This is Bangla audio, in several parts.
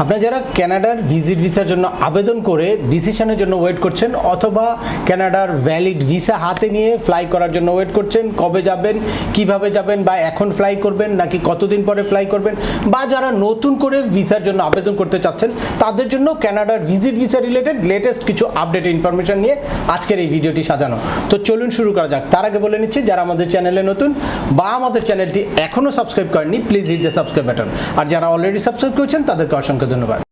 আপনারা যারা কানাডার ভিজিট ভিসার জন্য আবেদন করে ডিসিশনের জন্য ওয়েট করছেন, অথবা ক্যানাডার ভ্যালিড ভিসা হাতে নিয়ে ফ্লাই করার জন্য ওয়েট করছেন, কবে যাবেন, কীভাবে যাবেন, বা এখন ফ্লাই করবেন, নাকি কতদিন পরে ফ্লাই করবেন, বা যারা নতুন করে ভিসার জন্য আবেদন করতে চাচ্ছেন, তাদের জন্য কানাডার ভিজিট ভিসা রিলেটেড লেটেস্ট কিছু আপডেট ইনফরমেশন নিয়ে আজকের এই ভিডিওটি সাজানো। তো চলুন শুরু করা যাক। তার আগে বলে নিচ্ছি, যারা আমাদের চ্যানেলে নতুন বা আমাদের চ্যানেলটি এখনও সাবস্ক্রাইব করেননি please hit the subscribe button আর যারা অলরেডি সাবস্ক্রাইব করেছেন, তাদেরকে অসংখ্য ধন্যবাদ।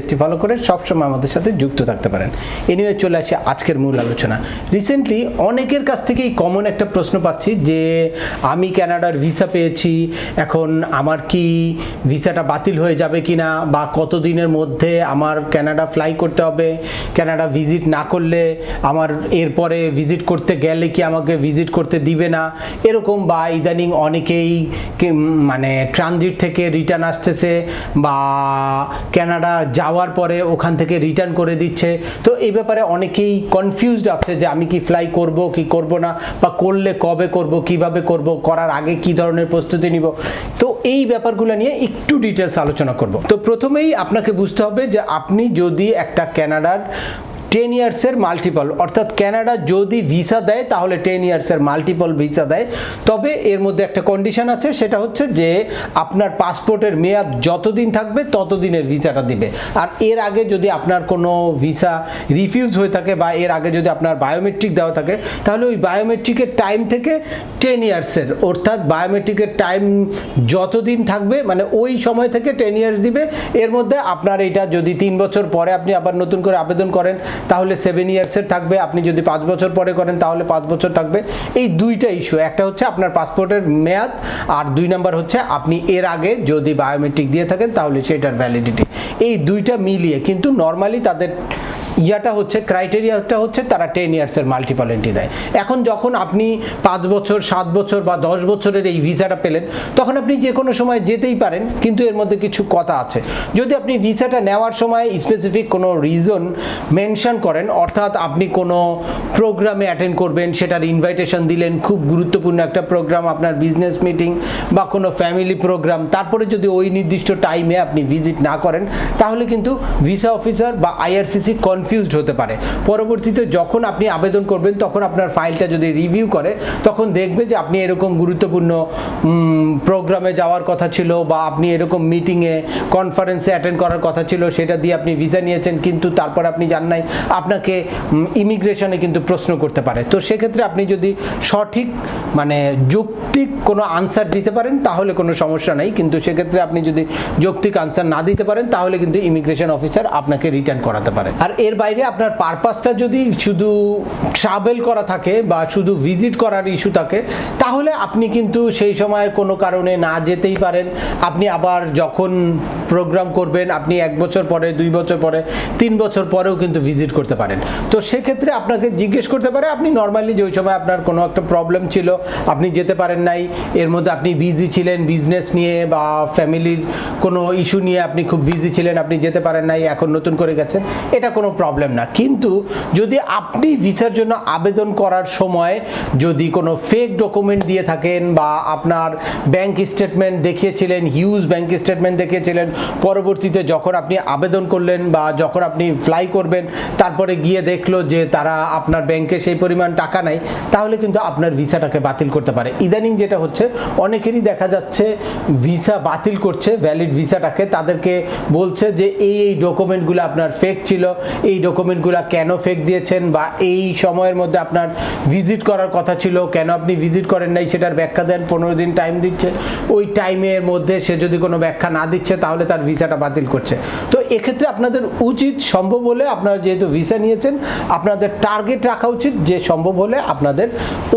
পেজটি ফলো করে সবসময় আমাদের সাথে যুক্ত থাকতে পারেন। এনিওয়ে চলে আসি আজকের মূল আলোচনা। রিসেন্টলি অনেকের কাছ থেকেই কমন একটা প্রশ্ন পাচ্ছি যে, আমি কানাডার ভিসা পেয়েছি, এখন আমার কি ভিসাটা বাতিল হয়ে যাবে কি না বা কতদিনের মধ্যে আমার কানাডা ফ্লাই করতে হবে কানাডা ভিজিট না করলে আমার এরপরে ভিজিট করতে গেলে কি আমাকে ভিজিট করতে দিবে না? এরকম বা ইদানিং অনেকেই মানে ট্রানজিট থেকে রিটার্ন আসতেছে, বা কানাডা যাওয়ার পরে ওখান থেকে রিটার্ন করে দিচ্ছে। তো এই ব্যাপারে অনেকেই কনফিউজড আছে যে আমি কি ফ্লাই করব, কি করব না, বা করলে কবে করব, কীভাবে করব, করার আগে কি ধরনের প্রস্তুতি নিব। তো এই ব্যাপারগুলো নিয়ে একটু ডিটেলস আলোচনা করব। তো প্রথমেই আপনাকে বুঝতে হবে যে আপনি যদি একটা কানাডার টেন ইয়ার্সের মাল্টিপল অর্থাৎ কানাডা যদি ভিসা দেয়, তাহলে টেন ইয়ার্সের মাল্টিপল ভিসা দেয়। তবে এর মধ্যে একটা কন্ডিশন আছে, সেটা হচ্ছে যে আপনার পাসপোর্টের মেয়াদ যতদিন থাকবে, ততদিনের ভিসাটা দিবে। আর এর আগে যদি আপনার কোনো ভিসা রিফিউজ হয়ে থাকে বা এর আগে যদি আপনার বায়োমেট্রিক দেওয়া থাকে, তাহলে ওই বায়োমেট্রিকের টাইম থেকে টেন ইয়ার্সের অর্থাৎ বায়োমেট্রিকের টাইম যতদিন থাকবে মানে ওই সময় থেকে টেন ইয়ার্স দিবে। এর মধ্যে আপনার এটা যদি তিন বছর পরে আপনি আবার নতুন করে আবেদন করেন তাহলে সেভেন ইয়ার্সের থাকবে। আপনি যদি পাঁচ বছর পরে করেন, তাহলে পাঁচ বছর থাকবে। এই দুইটা ইস্যু একটা হচ্ছে আপনার পাসপোর্টের মেয়াদ, আর দুই নাম্বার হচ্ছে আপনি এর আগে যদি বায়োমেট্রিক দিয়ে থাকেন, তাহলে সেটার ভ্যালিডিটি এই দুইটা মিলিয়ে কিন্তু নর্মালি তাদের ইয়াটা হচ্ছে, ক্রাইটেরিয়াটা হচ্ছে তারা টেন ইয়ার্সের মাল্টিপল এন্ট্রি দেয়। এখন যখন আপনি পাঁচ বছর, সাত বছর বা দশ বছরের এই ভিসাটা পেলেন, তখন আপনি যে কোনো সময় যেতেই পারেন, কিন্তু এর মধ্যে কিছু কথা আছে। যদি আপনি ভিসাটা নেওয়ার সময় স্পেসিফিক কোনো রিজন মেনশন করেন, অর্থাৎ আপনি কোনো প্রোগ্রামে অ্যাটেন্ড করবেন, সেটার ইনভাইটেশন দিলেন, খুব গুরুত্বপূর্ণ একটা প্রোগ্রাম, আপনার বিজনেস মিটিং বা কোনো ফ্যামিলি প্রোগ্রাম তারপরে যদি ওই নির্দিষ্ট টাইমে আপনি ভিজিট না করেন, তাহলে কিন্তু ভিসা অফিসার বা আইআরসিসি কনফিউজড হতে পারে। পরবর্তীতে যখন আপনি আবেদন করবেন, তখন আপনার ফাইলটা যদি রিভিউ করে, তখন দেখবে যে আপনি এরকম গুরুত্বপূর্ণ প্রোগ্রামে যাওয়ার কথা ছিল বা আপনি এরকম মিটিংয়ে কনফারেন্সে অ্যাটেন্ড করার কথা ছিল, সেটা দিয়ে আপনি ভিসা নিয়েছেন, কিন্তু তারপর আপনি জান নাই, আপনাকে ইমিগ্রেশনে কিন্তু প্রশ্ন করতে পারে। তো সেক্ষেত্রে আপনি যদি সঠিক মানে যৌক্তিক কোনো আনসার দিতে পারেন, তাহলে কোনো সমস্যা নেই। কিন্তু সেক্ষেত্রে আপনি যদি যৌক্তিক আনসার না দিতে পারেন, তাহলে কিন্তু ইমিগ্রেশন অফিসার আপনাকে রিটার্ন করাতে পারে। আর এর বাইরে আপনার পারপাসটা যদি শুধু ট্রাভেল করা থাকে বা শুধু ভিজিট করার ইস্যু থাকে, তাহলে আপনি কিন্তু সেই সময় কোনো কারণে না যেতেই পারেন। আপনি আবার যখন প্রোগ্রাম করবেন, আপনি এক বছর পরে, দুই বছর পরে, তিন বছর পরেও কিন্তু ভিজিট করতে পারেন। তো সেক্ষেত্রে আপনাকে জিজ্ঞেস করতে পারে, আপনি নর্মালি যে ওই সময় আপনার কোনো একটা প্রবলেম ছিল, আপনি যেতে পারেন নাই, এর মধ্যে আপনি বিজি ছিলেন বিজনেস নিয়ে বা ফ্যামিলির কোনো ইস্যু নিয়ে আপনি খুব বিজি ছিলেন, আপনি যেতে পারেন নাই, এখন নতুন করে গেছেন, এটা কোনো প্রবলেম না। কিন্তু যদি আপনি ভিসার জন্য আবেদন করার সময় যদি কোনো ফেক ডকুমেন্ট দিয়ে থাকেন বা আপনার ব্যাংক স্টেটমেন্ট দেখিয়েছিলেন হিউজ ব্যাংক স্টেটমেন্ট দেখিয়েছিলেন, পরবর্তীতে যখন আপনি আবেদন করলেন বা যখন আপনি ফ্লাই করবেন, তারপরে গিয়ে দেখল যে তারা আপনার ব্যাংকে সেই পরিমাণ টাকা নাই, তাহলে কিন্তু আপনার ভিসাটাকে বাতিল করতে পারে। ইদানিং যেটা হচ্ছে, অনেকেরই দেখা যাচ্ছে ভিসা বাতিল করছে ভ্যালিড ভিসাটাকে। তাদেরকে বলছে যে, এই এই ডকুমেন্টগুলো আপনার ফেক ছিল, এই ডকুমেন্টগুলো কেন ফেক দিয়েছেন বা এই সময়ের মধ্যে আপনার ভিজিট করার কথা ছিল, কেন আপনি ভিজিট করেন নাই সেটার ব্যাখ্যা দেন, পনেরো দিন টাইম দিচ্ছে। ওই টাইমের মধ্যে সে যদি কোনো ব্যাখ্যা না দিচ্ছে, তাহলে তার ভিসাটা বাতিল করছে। তো এক্ষেত্রে আপনাদের উচিত সম্ভব হলে আপনারা যেহেতু ভিসা নিয়েছেন, আপনাদের টার্গেট রাখা উচিত, যে সম্ভব হলে আপনাদের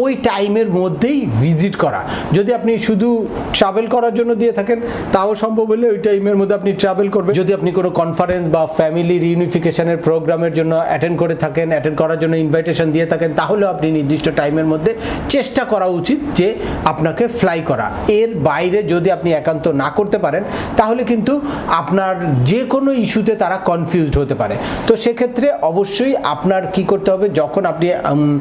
ওই টাইমের মধ্যেই ভিজিট করা। যদি আপনি শুধু ট্রাভেল করার জন্য দিয়ে থাকেন, তাও সম্ভব হলে ওই টাইমের মধ্যে আপনি ট্রাভেল করবেন। যদি আপনি কোনো কনফারেন্স বা ফ্যামিলি রিউনিফিকেশনের প্রোগ্রামের জন্য অ্যাটেন্ড করে থাকেন অ্যাটেন্ড করার জন্য ইনভাইটেশন দিয়ে থাকেন, তাহলেও আপনি নির্দিষ্ট টাইমের মধ্যে চেষ্টা করা উচিত যে আপনাকে ফ্লাই করা। এর বাইরে যদি আপনি একান্ত না করতে পারেন, তাহলে কিন্তু আপনার যে কোনো ইস্যুতে তারা কনফিউজড হতে পারে। তো সেক্ষেত্রে অবশ্যই আপনার কি করতে হবে, যখন আপনি উম,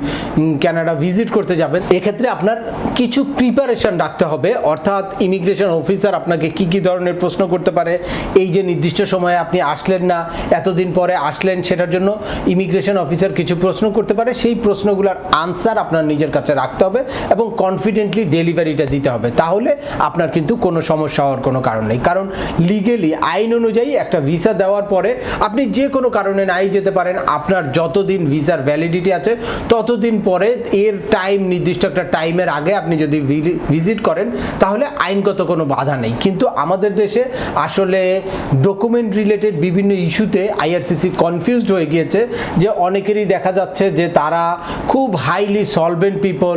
কানাডা ভিজিট করতে যাবেন এক্ষেত্রে আপনার কিছু প্রিপারেশন রাখতে হবে। অর্থাৎ ইমিগ্রেশন অফিসার আপনাকে কি কি ধরনের প্রশ্ন করতে পারে এই যে নির্দিষ্ট সময়ে আপনি আসলেন না এতদিন পরে আসলেন সেটার জন্য ইমিগ্রেশন অফিসার কিছু প্রশ্ন করতে পারে। সেই প্রশ্নগুলোর আনসার আপনার নিজের কাছে রাখতে হবে এবং কনফিডেন্টলি ডেলিভারিটা দিতে হবে। তাহলে আপনার কিন্তু কোনো সমস্যা হওয়ার কোনো কারণ নেই। কারণ লিগেলি আইন অনুযায়ী একটা ভিসা দেওয়ার পরে আপনি যে কোনো কারণে নাই যেতে পারেন আপনার যতদিন ভিসার ভ্যালিডিটি আছে, ততদিন পরে এর টাইম নির্দিষ্ট একটা টাইমের আগে আপনি যদি ভিজিট করেন, তাহলে আইনগত কোনো বাধা নেই। কিন্তু আমাদের দেশে আসলে ডকুমেন্ট রিলেটেড বিভিন্ন ইস্যুতে আইআরসিসি কনফিউজড হয়ে গিয়েছে যে অনেকেরই দেখা যাচ্ছে যে তারা খুব হাইলি সলভেন্ট পিপল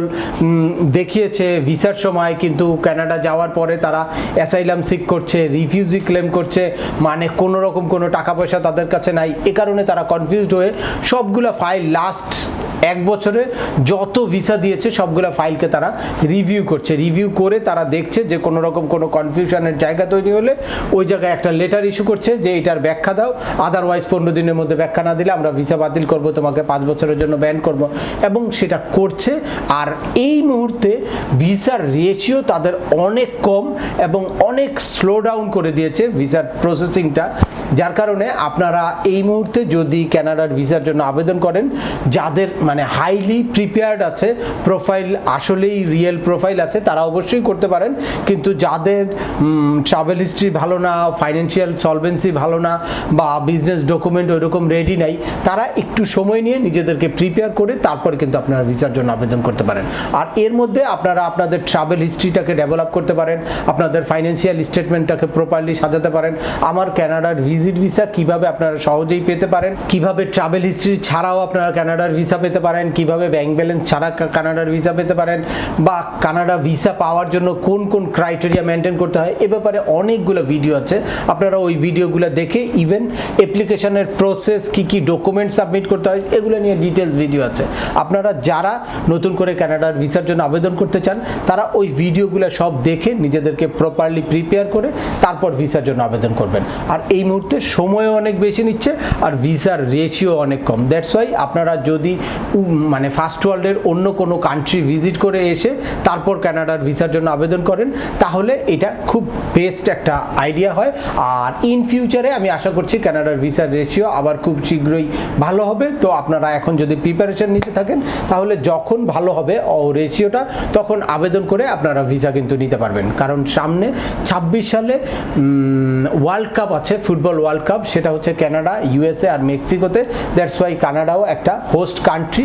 দেখিয়েছে ভিসার সময়, কিন্তু কানাডা যাওয়ার পরে তারা অ্যাসাইলাম সিক করছে রিফিউজি ক্লেম করছে মানে কোনো রকম কোনো টাকা পয়সা তাদের কাছে নাই। এ কারণে তারা কনফিউজড হয়ে সবগুলো ফাইল লাস্ট এক বছরে যত ভিসা দিয়েছে, সবগুলো ফাইলকে তারা রিভিউ করছে। রিভিউ করে তারা দেখছে যে কোনো রকম কোনো কনফিউশনের জায়গা তৈরি হলে ওই জায়গায় একটা লেটার ইস্যু করছে যে এটার ব্যাখ্যা দাও। আদারওয়াইজ পনেরো দিনের মধ্যে ব্যাখ্যা না দিলে আমরা ভিসা বাতিল করব, তোমাকে পাঁচ বছরের জন্য ব্যান করব। এবং সেটা করছে। আর এই মুহূর্তে ভিসার রেশিও তাদের অনেক কম এবং অনেক স্লো ডাউন করে দিয়েছে ভিসার প্রসেসিংটা যার কারণে আপনারা এই মুহূর্তে যদি কানাডার ভিসার জন্য আবেদন করেন, যাদের মানে হাইলি প্রিপেয়ার্ড আছে প্রোফাইল আসলেই রিয়েল প্রোফাইল আছে, তারা অবশ্যই করতে পারেন। কিন্তু যাদের ট্রাভেল হিস্ট্রি ভালো না ফাইন্যান্সিয়াল সলভেন্সি ভালো না, বা বিজনেস ডকুমেন্ট ওইরকম রেডি নাই, তারা একটু সময় নিয়ে নিজেদেরকে প্রিপেয়ার করে তারপরে কিন্তু আপনারা ভিসার জন্য আবেদন করতে পারেন। আর এর মধ্যে আপনারা আপনাদের ট্রাভেল হিস্ট্রিটাকে ডেভেলপ করতে পারেন, আপনাদের ফাইন্যান্সিয়াল স্টেটমেন্টটাকে প্রপারলি সাজাতে পারেন। আমার কানাডার ভিজিট ভিসা কীভাবে আপনারা সহজেই পেতে পারেন, কীভাবে ট্রাভেল হিস্ট্রি ছাড়াও আপনারা কানাডার ভিসা পেতে পারেন, কীভাবে ব্যাংক ব্যালেন্স ছাড়া কানাডার ভিসা পেতে পারেন, বা কানাডা ভিসা পাওয়ার জন্য কোন কোন ক্রাইটেরিয়া মেনটেন করতে হয়, এ ব্যাপারে অনেকগুলো ভিডিও আছে। আপনারা ওই ভিডিওগুলো দেখে ইভেন অ্যাপ্লিকেশনের প্রসেস কি কি ডকুমেন্ট সাবমিট করতে হয়, এগুলো নিয়ে ডিটেলস ভিডিও আছে। আপনারা যারা নতুন করে কানাডার ভিসার জন্য আবেদন করতে চান, তারা ওই ভিডিওগুলো সব দেখে নিজেদেরকে প্রপারলি প্রিপেয়ার করে তারপর ভিসার জন্য আবেদন করবেন। আর এই মুহূর্তে সময়ও অনেক বেশি নিচ্ছে, আর ভিসার রেশিও অনেক কম। দ্যাটস ওয়াই আপনারা যদি মানে ফার্স্ট ওয়ার্ল্ডের অন্য কোনো কান্ট্রি ভিজিট করে এসে তারপর কানাডার ভিসার জন্য আবেদন করেন, তাহলে এটা খুব বেস্ট একটা আইডিয়া হয়। আর ইন ফিউচারে আমি আশা করছি কানাডার ভিসার রেশিও আবার খুব শীঘ্রই ভালো হবে। তো আপনারা এখন যদি প্রিপারেশন নিতে থাকেন, তাহলে যখন ভালো হবে ও রেশিওটা তখন আবেদন করে আপনারা ভিসা কিন্তু নিতে পারবেন। কারণ সামনে ছাব্বিশ সালে ওয়ার্ল্ড কাপ আছে ফুটবল ওয়ার্ল্ড কাপ সেটা হচ্ছে কানাডা ইউএসএ আর মেক্সিকোতে দ্যাটস ওয়াই কানাডাও একটা হোস্ট কান্ট্রি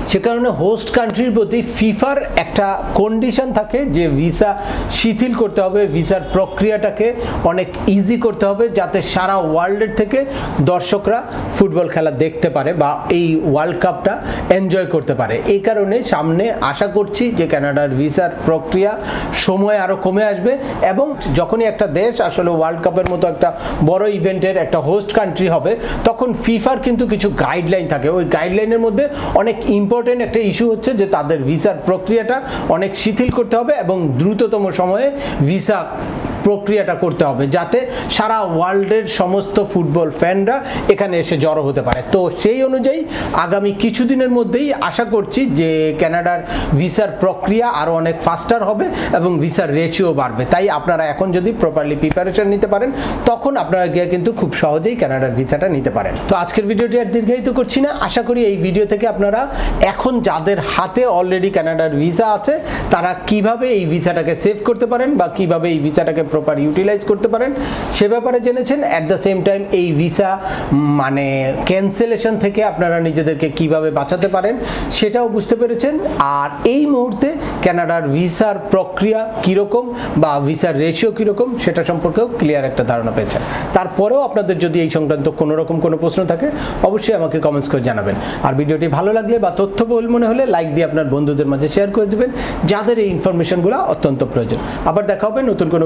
সে কারণে হোস্ট কান্ট্রির প্রতি ফিফার একটা কন্ডিশন থাকে যে ভিসা শিথিল করতে হবে ভিসার প্রক্রিয়াটাকে অনেক ইজি করতে হবে যাতে সারা ওয়ার্ল্ডের থেকে দর্শকরা ফুটবল খেলা দেখতে পারে বা এই ওয়ার্ল্ড কাপটা এনজয় করতে পারে। এই কারণে সামনে আশা করছি যে কানাডার ভিসার প্রক্রিয়া সময় আরও কমে আসবে এবং যখনই একটা দেশ আসলে ওয়ার্ল্ড কাপের মতো একটা বড় ইভেন্টের একটা হোস্ট কান্ট্রি হবে, তখন ফিফার কিন্তু কিছু গাইডলাইন থাকে। ওই গাইডলাইনের মধ্যে অনেক ইম্পর্টেন্ট একটা ইস্যু হচ্ছে যে তাদের ভিসার প্রক্রিয়াটা অনেক শিথিল করতে হবে এবং দ্রুততম সময়ে ভিসা প্রক্রিয়াটা করতে হবে যাতে সারা ওয়ার্ল্ডের সমস্ত ফুটবল ফ্যানরা এখানে এসে জড়ো হতে পারে। তো সেই অনুযায়ী আগামী কিছুদিনের মধ্যেই আশা করছি যে কানাডার ভিসার প্রক্রিয়া আরও অনেক ফাস্টার হবে এবং ভিসার রেচিও বাড়বে। তাই আপনারা এখন যদি প্রপারলি প্রিপারেশন নিতে পারেন, তখন আপনারা গিয়ে কিন্তু খুব সহজেই কানাডার ভিসাটা নিতে পারেন। তো আজকের ভিডিওটি আর দীর্ঘায়িত করছি না। আশা করি এই ভিডিও থেকে আপনারা এখন যাদের হাতে অলরেডি ক্যানাডার ভিসা আছে, তারা কীভাবে এই ভিসাটাকে সেভ করতে পারেন বা কীভাবে এই ভিসাটাকে প্রপার ইউটিলাইজ করতে পারেন। সে ব্যাপারে জেনেছেন অ্যাট দ্য সেম টাইম এই ভিসা মানে ক্যান্সেলেশন থেকে আপনারা নিজেদেরকে কীভাবে বাঁচাতে পারেন, সেটাও বুঝতে পেরেছেন। আর এই মুহূর্তে ক্যানাডার ভিসার প্রক্রিয়া কীরকম বা ভিসার রেশিও কীরকম, সেটা সম্পর্কেও ক্লিয়ার একটা ধারণা পেয়েছেন। তারপরেও আপনাদের যদি এই সংক্রান্ত কোনো রকম কোনো প্রশ্ন থাকে, অবশ্যই আমাকে কমেন্টস করে জানাবেন। আর ভিডিওটি ভালো লাগলে বা তথ্যবহুল মনে হলে লাইক দিয়ে আপনার বন্ধুদের মাঝে শেয়ার করে দেবেন, যাদের এই ইনফরমেশনগুলো অত্যন্ত প্রয়োজন। আবার দেখা হবে নতুন কোনো